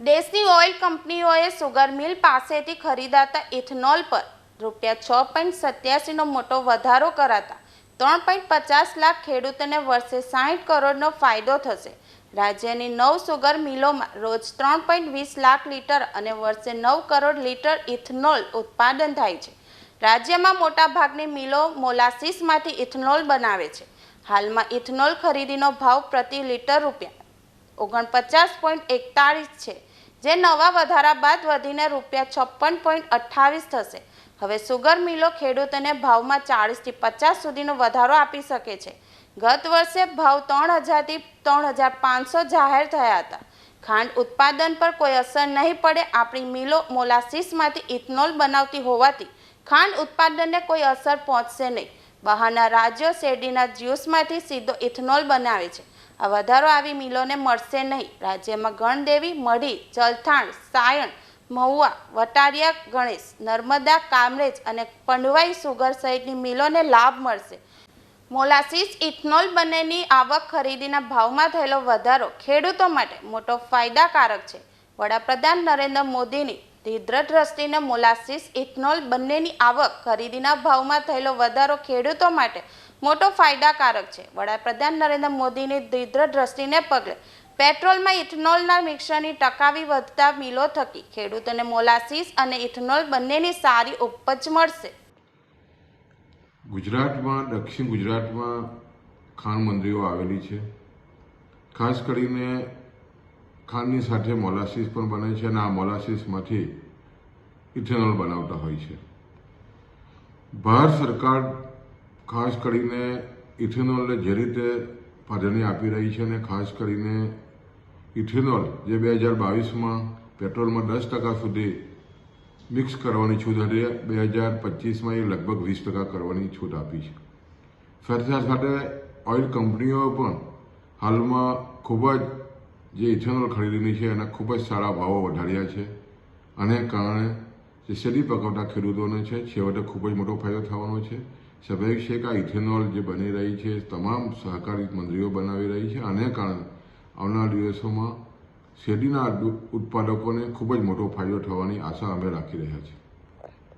દેશની ઓઇલ કંપનીઓએ સુગર મિલ પાસેથી ખરીદાતા ઇથેનોલ પર રૂપિયા છ પોઈન્ટ સત્યાસીનો મોટો વધારો કરાતા ત્રણ પોઈન્ટ પચાસ લાખ ખેડૂતોને વર્ષે સાહીઠ કરોડનો ફાયદો થશે. રાજ્યની નવ સુગર મિલોમાં રોજ ત્રણ પોઈન્ટ વીસ લાખ લીટર અને વર્ષે નવ કરોડ લીટર ઇથેનોલ ઉત્પાદન થાય છે. રાજ્યમાં મોટાભાગની મિલો મોલાસીસમાંથી ઇથેનોલ બનાવે છે. હાલમાં ઇથેનોલ ખરીદીનો ભાવ પ્રતિ લીટર રૂપિયા ઓગણપચાસ પોઈન્ટ એકતાળીસ છે. જે નવા વધારા બાદ વધીને રૂપિયા છપ્પન પોઈન્ટ અઠ્ઠાવીસ થશે. હવે સુગર મિલો ખેડૂતોને ભાવમાં ચાળીસથી પચાસ સુધીનો વધારો આપી શકે છે. ગત વર્ષે ભાવ ત્રણ હજારથી ત્રણ હજાર પાંચસો જાહેર થયા હતા. ખાંડ ઉત્પાદન પર કોઈ અસર નહીં પડે આપણી મિલો મોલાસીસમાંથી ઇથનોલ બનાવતી હોવાથી ખાંડ ઉત્પાદનને કોઈ અસર પહોંચશે નહીં. બહારના રાજ્યો શેરડીના જ્યુસમાંથી સીધો ઇથનોલ બનાવે છે. વધારો આવી મિલોને મળશે નહીં. રાજ્યમાં ગણદેવી, મઢી, જલથાણ, સાયણ, મહુવા, વટારિયા, ગણેશ, નર્મદા, કામરેજ અને પંડવાઈ સુગર સહિતની મિલોને લાભ મળશે. મોલાસીસ ઇથનોલ બંનેની આવક ખરીદીના ભાવમાં થયેલો વધારો ખેડૂતો માટે મોટો ફાયદાકારક છે. વડાપ્રધાન નરેન્દ્ર મોદીની ધીદ્ર દ્રષ્ટિને મોલાસીસ ઇથનોલ બંનેની આવક ખરીદીના ભાવમાં થયેલો વધારો ખેડૂતો માટે મોટો ફાયદાકારક છે. વડાપ્રધાન નરેન્દ્ર મોદીની ધીદ્ર દ્રષ્ટિને પગલે પેટ્રોલમાં ઇથેનોલના મિક્સરની ટકાવી વધતા મિલો થકી ખેડૂતોને મોલાસીસ અને ઇથેનોલ બંનેની સારી ઉપજ મળશે. ગુજરાતમાં, દક્ષિણ ગુજરાતમાં ખાંડ મંદિરો આવેલી છે. ખાસ કરીને ખાંડની સાથે મોલાસીસ પણ બને છે અને આ મોલાસીસમાંથી ઇથેનોલ બનાવતા હોય છે. ભારત સરકાર ખાસ કરીને ઇથેનોલને જે રીતે પ્રાધાન્ય આપી રહી છે અને ખાસ કરીને ઇથેનોલ જે બે હજાર બાવીસમાં પેટ્રોલમાં દસ ટકા સુધી મિક્સ કરવાની છૂટ હતી, બે હજાર પચીસમાં એ લગભગ વીસ ટકા કરવાની છૂટ આપી છે. સાથે સાથે ઓઇલ કંપનીઓ પણ હાલમાં ખૂબ જ જે ઇથેનોલ ખરીદીની છે, એના ખૂબ જ સારા ભાવો વધાર્યા છે. અને કારણે જે શેરડી પકવતા ખેડૂતોને છેવટે ખૂબ જ મોટો ફાયદો થવાનો છે. સ્વાભાવિક છે આ ઇથેનોલ જે બની રહી છે, તમામ સહકારી મંડળીઓ બનાવી રહી છે. આને કારણે આવનારા દિવસોમાં શેરડીના ઉત્પાદકોને ખૂબ જ મોટો ફાયદો થવાની આશા અમે રાખી રહ્યા છીએ.